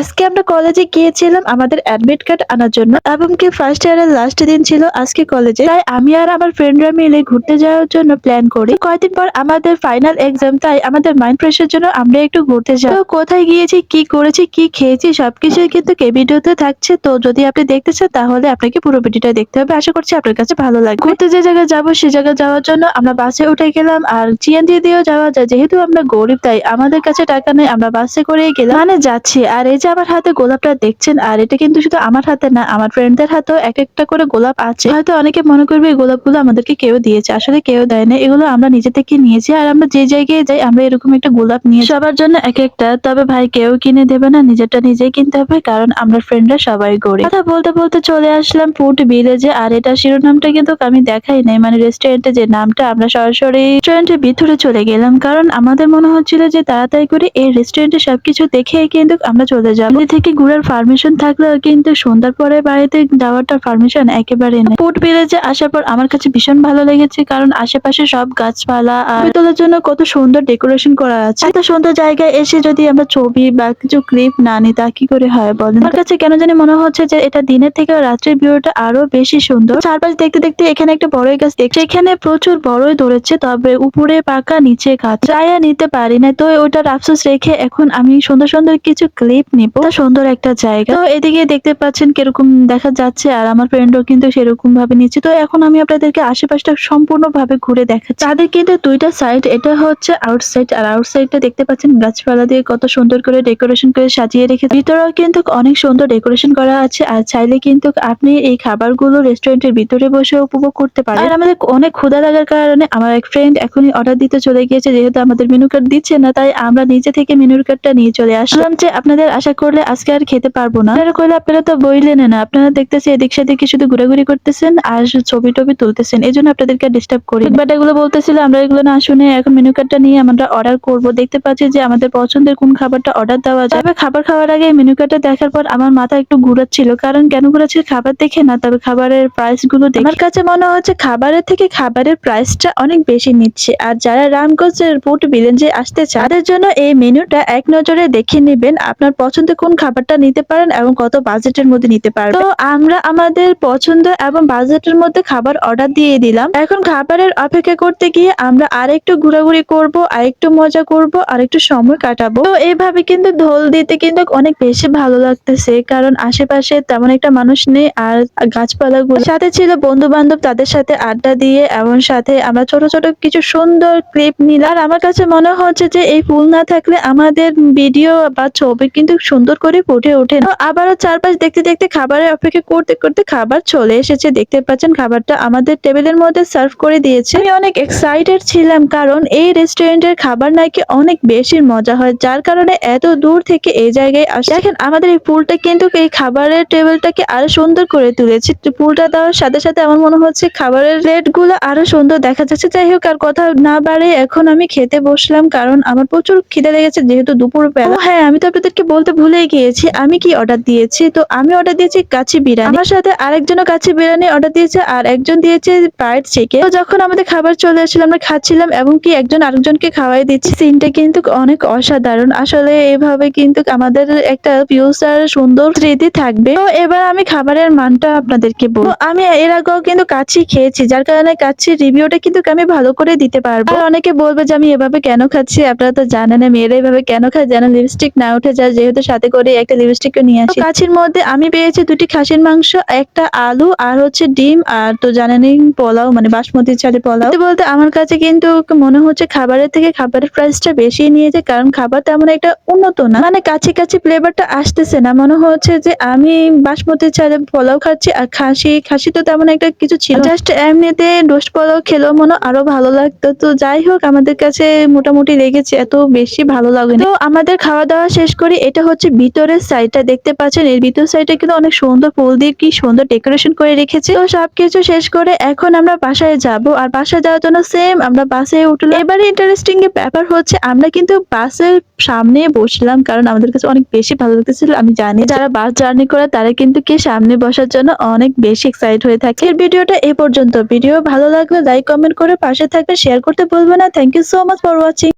আজকে আমরা কলেজে গিয়েছিলাম আমাদের অ্যাডমিট কার্ড আনার জন্য এবং কি ফার্স্ট ইয়ারের লাস্ট দিন ছিল আজকে কলেজে তাই আমি আর আমার ফ্রেন্ডরা মিলে ঘুরতে যাওয়ার জন্য প্ল্যান করি। কয়েকদিন পর আমাদের ফাইনাল এক্সাম তাই আমাদের মাইন্ড ফ্রেশের জন্য আমরা একটু ঘুরতে যাই। তো কোথায় গিয়েছি, কি করেছি, কি খেয়েছি, সবকিছু কিন্তু কে ভিডিওতে থাকছে। তো যদি আপনি দেখতে চান, তাহলে আপনাকে পুরো ভিডিওটা দেখতে হবে। আশা করছি আপনার কাছে ভালো লাগবে। ঘুরতে যে জায়গায় যাব, সে জায়গায় যাওয়ার জন্য আমরা বাসে উঠে গেলাম আর জিএনজি দিয়েও যাওয়া যায়। যেহেতু আমরা গরিব, তাই আমাদের কাছে টাকা নেই, আমরা বাসে করেই গেলাম। মানে যাচ্ছি। আর এই যে আমার হাতে গোলাপটা দেখছেন, আর এটা কিন্তু শুধু আমার হাতে না, আমার ফ্রেন্ডদের হাতেও এক একটা করে গোলাপ আছে। হয়তো অনেকে মনে করবে এই গোলাপগুলো আমাদেরকে কেউ দিয়েছে, আসলে কেউ দেয় না এগুলো আমরা নিজে থেকে নিয়েছি, আর আমরা যে জায়গায় যাই, আমরা এরকম একটা গোলাপ নিয়ে সবার জন্য এক একটা, তবে ভাই কেউ কিনে দেবে না, নিজেরটা নিজেই কিনতে হবে, কারণ আমরা ফ্রেন্ডরা সবাই গরিব। কথা বলতে বলতে চলে আসলাম ফুড ভিলেজে আর এটা শিরোনামটা কিন্তু আমি দেখাই নাই মানে রেস্টুরেন্টে যে নামটা আমরা সরাসরি রেস্টুরেন্টের ভিতরে চলে গেলাম, কারণ আমাদের মনে হচ্ছিল যে তাড়াতাড়ি করে এই রেস্টুরেন্টে সবকিছু দেখে কিন্তু আমরা চলে যাব। বাড়ি থেকে ঘুরার পারমিশন থাকলেও কিন্তু সন্ধ্যার পরে বাড়িতে যাওয়াটা পারমিশন একেবারে নেই। ফুড ভিলেজে আসার পর আমার কাছে ভীষণ ভালো লেগেছে কারণ আশেপাশে সব গাছপালা আর তোলার জন্য কত সুন্দর ডেকোরেশন করা আছে। এত সুন্দর জায়গায় এসে যদি আমরা ছবি বা কিছু ক্লিপ না নিই, তা কি করে হয় বলেন? আমার কাছে কেন জানি মনে হচ্ছে যে এটা দিনের থেকে রাত্রের ভিউটা আরও বেশি সুন্দর। চারপাশ দেখতে দেখতে এখানে একটা বড়ই গাছ দেখছি। এখানে প্রচুর বড়ই ধরেছে, তবে উপরে পাকা, নিচে গাছ চায়া নিতে পারি না তো ওটার আফসোস রেখে এখন আমি সুন্দর সুন্দর কিছু ক্লিপ নিব। তা সুন্দর একটা জায়গা। তো এদিকে দেখতে পাচ্ছেন কীরকম দেখা যাচ্ছে, আর আমার ফ্রেন্ডও কিন্তু সেরকম ভাবে নিচ্ছে। তো এখন আমি আপনাদেরকে আশেপাশটা সম্পূর্ণ ভাবে ঘুরে দেখাচ্ছি। তাদের কিন্তু দুইটা সাইড এটা হচ্ছে আউটসাইড আর আউটসাইডটা দেখতে পাচ্ছেন গাছপালা দিয়ে কত সুন্দর করে ডেকোরেশন করে সাজিয়ে রেখেছে। ভিতরেও কিন্তু অনেক সুন্দর ডেকোরেশন করা আছে, আর চাইলে কিন্তু আপনি এই খাবারগুলো রেস্টুরেন্টের ভিতরে বসে উপভোগ করতে পারেন। আর আমাদের অনেক ক্ষুধা লাগার কারণে আমার এক ফ্রেন্ড এখনই অর্ডার দিতে চলে গিয়েছে, যেহেতু আমাদের মেনু কার্ড দিচ্ছে না, তাই আমরা নিজে থেকে মেনু কার্ডটা নিয়ে চলে আসলাম যে আপনাদের আশা করলে আজকে আর খেতে পারব না। আপনারা কইলে আপনারা তো বইলেন না। আপনারা দেখতেছি এদিক সেদিকে শুধু ঘোরাঘুরি করতেছেন আর ছবি টবি তুলতেছেন। এই জন্য আপনাদেরকে ডিস্টার্ব করি বাট এগুলো বলতেছিল, আমরা এগুলো না শুনে এখন মেনু কার্ডটা নিয়ে আমরা অর্ডার করব। দেখতে পাচ্ছি যে আমাদের পছন্দের কোন খাবারটা অর্ডার দেওয়া যায়। খাবার খাওয়ার আগে মেনু কার্ডটা দেখার পর আমার মাথা একটু ঘুরাচ্ছিল। কারণ কেন ঘুরাচ্ছে খাবার দেখে না, তবে খাবারের প্রাইসগুলো আমার কাছে মনে হচ্ছে খাবারের থেকে খাবারের প্রাইসটা অনেক বেশি নিচ্ছে। আর যারা রামগঞ্জের ফুড ভিলেজে আসতে চায়, তাদের জন্য এই মেনুটা এক নজরে দেখে নেবেন। আপনার পছন্দের কোন খাবারটা নিতে পারেন এবং কত বাজেটের মধ্যে নিতে পারবেন। তো আমরা আমাদের পছন্দ এবং বাজেটের মধ্যে খাবার অর্ডার দিয়ে দিলাম। এখন খাবারের অপেক্ষা করতে গিয়ে আমরা আরেকটু ঘোরাঘুরি করব, আরেকটু মজা করব, আরেকটু সময় কাটাবো। তো এইভাবে কিন্তু ঢোল দিতে কিন্তু অনেক বেশি ভালো লাগতেছে, কারণ আশেপাশে তেমন একটা মানুষ নেই আর গাছপালা গুলো সাথে ছিল বন্ধু বান্ধব তাদের সাথে আড্ডা দিয়ে এবং সাথে আমরা ছোট ছোট কিছু সুন্দর ক্লিপ নিলাম। আর আমার কাছে মনে হচ্ছে যে এই ফুল না থাকলে আমাদের ভিডিও বা ছবি কিন্তু সুন্দর করে ফুটে ওঠে আবারও চারপাশ দেখতে দেখতে খাবারের অপেক্ষা করতে করতে খাবার চলে এসেছে। দেখতে পাচ্ছেন খাবারটা আমাদের টেবিলের মধ্যে সার্ভ করে দিয়েছে। আমি অনেক এক্সাইটেড ছিলাম কারণ এই রেস্টুরেন্টের খাবার নাকি অনেক বেশি মজা হয়, যার কারণে এত দূর থেকে এই জায়গায় আসে। দেখেন, আমাদের এই ফুলটা কিন্তু এই খাবারের টেবিলটাকে আরও সুন্দর করে তুলেছে। ফুলটা দেওয়ার সাথে সাথে আমার মনে হচ্ছে খাবারের রেটগুলো আরও সুন্দর দেখা যাচ্ছে। যাই হোক, আর কথা না বাড়ে এখন আমি খেতে বসলাম কারণ আমার প্রচুর খিদে লেগেছে যেহেতু দুপুর বেলা। হ্যাঁ আমি তো আপনাদেরকে বলতে ভুলে গিয়েছি, আমি কি অর্ডার দিয়েছি? তো আমি অর্ডার দিয়েছি কাচ্চি বিরিয়ানি। আমার সাথে আরেকজনও কাছে বিরিয়ানি অর্ডার দিয়েছে আর একজন দিয়েছে ফ্রাইড চিকেন তো যখন আমাদের খাবার চলে আসছিল, আমরা খাচ্ছিলাম এবং কি একজন আরেকজনকে খাওয়াই দিচ্ছি। সিনটা কিন্তু অনেক অসাধারণ। আসলে এভাবে কিন্তু আমাদের একটা ফিউচার সুন্দর স্মৃতি থাকবে। তো এবার আমি খাবারের মানটা আপনাদেরকে বলব। আমি এর আগেও কিন্তু কাচ্চি খেয়েছি, যার কারণে কাচ্চির রিভিউটা কিন্তু আমি ভালো করে দিতে পারব। আর অনেকে বলবে যে আমি এভাবে কেন খাচ্ছি? আপনারা তো জানেন, মেয়েরা এভাবে কেন খায় যেন লিপস্টিক না উঠে যায়, যেহেতু সাথে করে একটা লিপস্টিকও নিয়ে আসি। কাছির মধ্যে আমি পেয়েছি দুটি খাসির মাংস একটা আলু আর হচ্ছে ডিম আর তো জানেনই পোলাও মানে বাসমতি চালের পোলাও। বলতে আমার কাছে কিন্তু মনে হচ্ছে খাবারের থেকে খাবারের প্রাইসটা বেশি নিয়েছে কারণ খাবার তেমন একটা উন্নত না। মানে কাছে কাছে ফ্লেভারটা আসতেছে না। মনে হচ্ছে যে আমি বাসমতি চালের পোলাও খাচ্ছি আর খাসি খাসি তো তেমন একটা কিছু ছিল জাস্ট এমনিতে রোস্ট পোলাও খেলেও মনে আরও ভালো লাগতো। তো যাই হোক আমাদের কাছে মোটামুটি লেগেছে এত বেশি ভালো লাগেনি। তো আমাদের খাওয়া দাওয়া শেষ করি এটা হচ্ছে ভিতরের সাইডটা দেখতে পাচ্ছেন। এর ভিতর সাইডটা কিন্তু অনেক সুন্দর ফুল দিয়ে কি সুন্দর ডেকোরেশন করে রেখেছে। তো সবকিছু শেষ করে এখন আমরা বাসায় যাব। আর বাসায় যাওয়ার জন্য সেম আমরা বাসে উঠলাম। এবারে ইন্টারেস্টিং ব্যাপার হচ্ছে আমরা কিন্তু বাসের সামনে বসলাম কারণ আমাদের কাছে অনেক বেশি ভালো লাগতেছিল, আমি জানি। যারা বাস জার্নি করে তারা কিন্তু কি সামনে বসার জন্য অনেক বেশি এক্সাইট হয়ে থাকে। এর ভিডিওটা এ পর্যন্ত। ভিডিও ভালো লাগলে লাইক কমেন্ট করে পাশে থাকবে শেয়ার করতে ভুলবে না। Thank you so much for watching